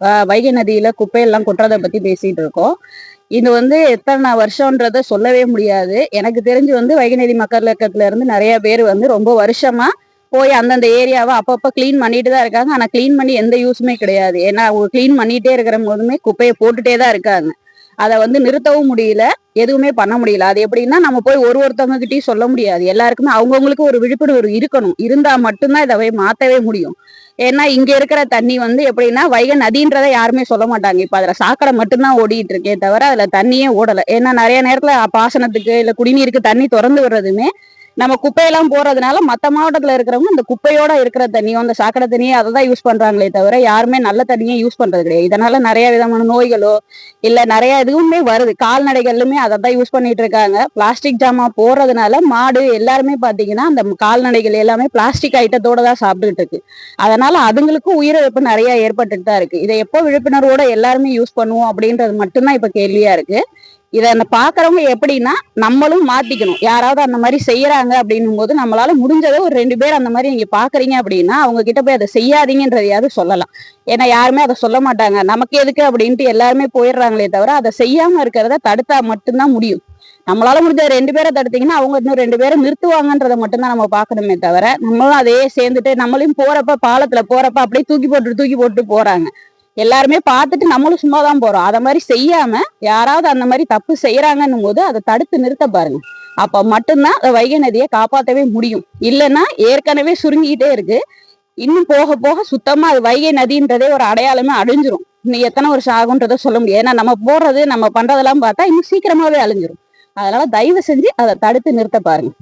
ஆஹ் வைகை நதியில குப்பையெல்லாம் கொட்டுறதை பத்தி பேசிட்டு இருக்கோம். இது வந்து எத்தனை வருஷம்ன்றத சொல்லவே முடியாது. எனக்கு தெரிஞ்சு வந்து வைகை நதி மக்கள் இயக்கத்துல இருந்து நிறைய பேர் வந்து ரொம்ப வருஷமா போய் அந்தந்த ஏரியாவை அப்பப்ப கிளீன் பண்ணிட்டு தான் இருக்காங்க. ஆனா கிளீன் பண்ணி எந்த யூஸுமே கிடையாது. ஏன்னா அவங்க கிளீன் பண்ணிட்டே இருக்கிற போதுமே குப்பையை போட்டுட்டே தான் இருக்காங்க. அதை வந்து நிறுத்தவும் முடியல எதுவுமே பண்ண முடியல. அது எப்படின்னா நம்ம போய் ஒரு ஒருத்தவங்க கிட்டயும் சொல்ல முடியாது. எல்லாருக்குமே அவங்கவுங்களுக்கு ஒரு விழிப்புணர்வு இருக்கணும். இருந்தா மட்டும்தான் இதை போய் மாத்தவே முடியும். ஏன்னா இங்க இருக்கிற தண்ணி வந்து எப்படின்னா வைகை நதின்றதை யாருமே சொல்ல மாட்டாங்க. இப்ப அதுல சாக்கடை மட்டும்தான் ஓடிட்டு இருக்கே தவிர அதுல தண்ணியே ஓடல. ஏன்னா நிறைய நேரத்துல பாசனத்துக்கு இல்ல குடிநீருக்கு தண்ணி திறந்து விடுறதுமே நம்ம குப்பையெல்லாம் போறதுனால மற்ற மாவட்டத்துல இருக்கிறவங்க இந்த குப்பையோட இருக்கிற தண்ணியும் அந்த சாக்கடை தண்ணியை அதை தான் யூஸ் பண்றாங்களே தவிர யாருமே நல்ல தண்ணியை யூஸ் பண்றது கிடையாது. இதனால நிறைய விதமான நோய்களோ இல்ல நிறைய இதுவுமே வருது. கால்நடைகளுமே அதை தான் யூஸ் பண்ணிட்டு இருக்காங்க. பிளாஸ்டிக் ஜாமா போடுறதுனால மாடு எல்லாருமே பாத்தீங்கன்னா அந்த கால்நடைகள் எல்லாமே பிளாஸ்டிக் ஐட்டத்தோட தான் சாப்பிட்டுட்டு இருக்கு. அதனால அதுங்களுக்கும் உயிரிழப்பு நிறைய ஏற்பட்டுட்டு தான் இருக்கு. இதை எப்போ விழிப்புணர்வோட எல்லாருமே யூஸ் பண்ணுவோம் அப்படின்றது மட்டும்தான் இப்ப கேள்வியா இருக்கு. இதை அந்த பாக்குறவங்க எப்படின்னா நம்மளும் மாத்திக்கணும். யாராவது அந்த மாதிரி செய்யறாங்க அப்படின்னும் போது நம்மளால முடிஞ்சதை ஒரு ரெண்டு பேர் அந்த மாதிரி நீங்க பாக்குறீங்க அப்படின்னா அவங்க கிட்ட போய் அதை செய்யாதீங்கன்றதையாவது சொல்லலாம். ஏன்னா யாருமே அதை சொல்ல மாட்டாங்க. நமக்கு எதுக்கு அப்படின்ட்டு எல்லாருமே போயிடுறாங்களே தவிர அதை செய்யாம இருக்கிறத தடுத்தா மட்டும்தான் முடியும். நம்மளால முடிஞ்ச ரெண்டு பேரை தடுத்தீங்கன்னா அவங்க இன்னும் ரெண்டு பேரை நிறுத்துவாங்கன்றத மட்டும்தான் நம்ம பார்க்கணுமே தவிர நம்மளும் அதையே சேர்ந்துட்டு நம்மளையும் போறப்ப பாலத்துல போறப்ப அப்படியே தூக்கி போட்டு தூக்கி போட்டு போறாங்க. எல்லாருமே பார்த்துட்டு நம்மளும் சும்மா தான் போறோம். அதை மாதிரி செய்யாம யாராவது அந்த மாதிரி தப்பு செய்யறாங்கன்னும் போது அதை தடுத்து நிறுத்த பாருங்க. அப்ப மட்டும்தான் அந்த வைகை நதியை காப்பாற்றவே முடியும். இல்லைன்னா ஏற்கனவே சுருங்கிக்கிட்டே இருக்கு. இன்னும் போக போக சுத்தமா அது வைகை நதின்றதே ஒரு அடையாளமே அழிஞ்சிரும். இன்னும் எத்தனை வருஷம் ஆகுன்றத சொல்ல முடியாது. ஏன்னா நம்ம போடுறது நம்ம பண்றதெல்லாம் பார்த்தா இன்னும் சீக்கிரமாவே அழிஞ்சிரும். அதனால தயவு செஞ்சு அதை தடுத்து நிறுத்த பாருங்க.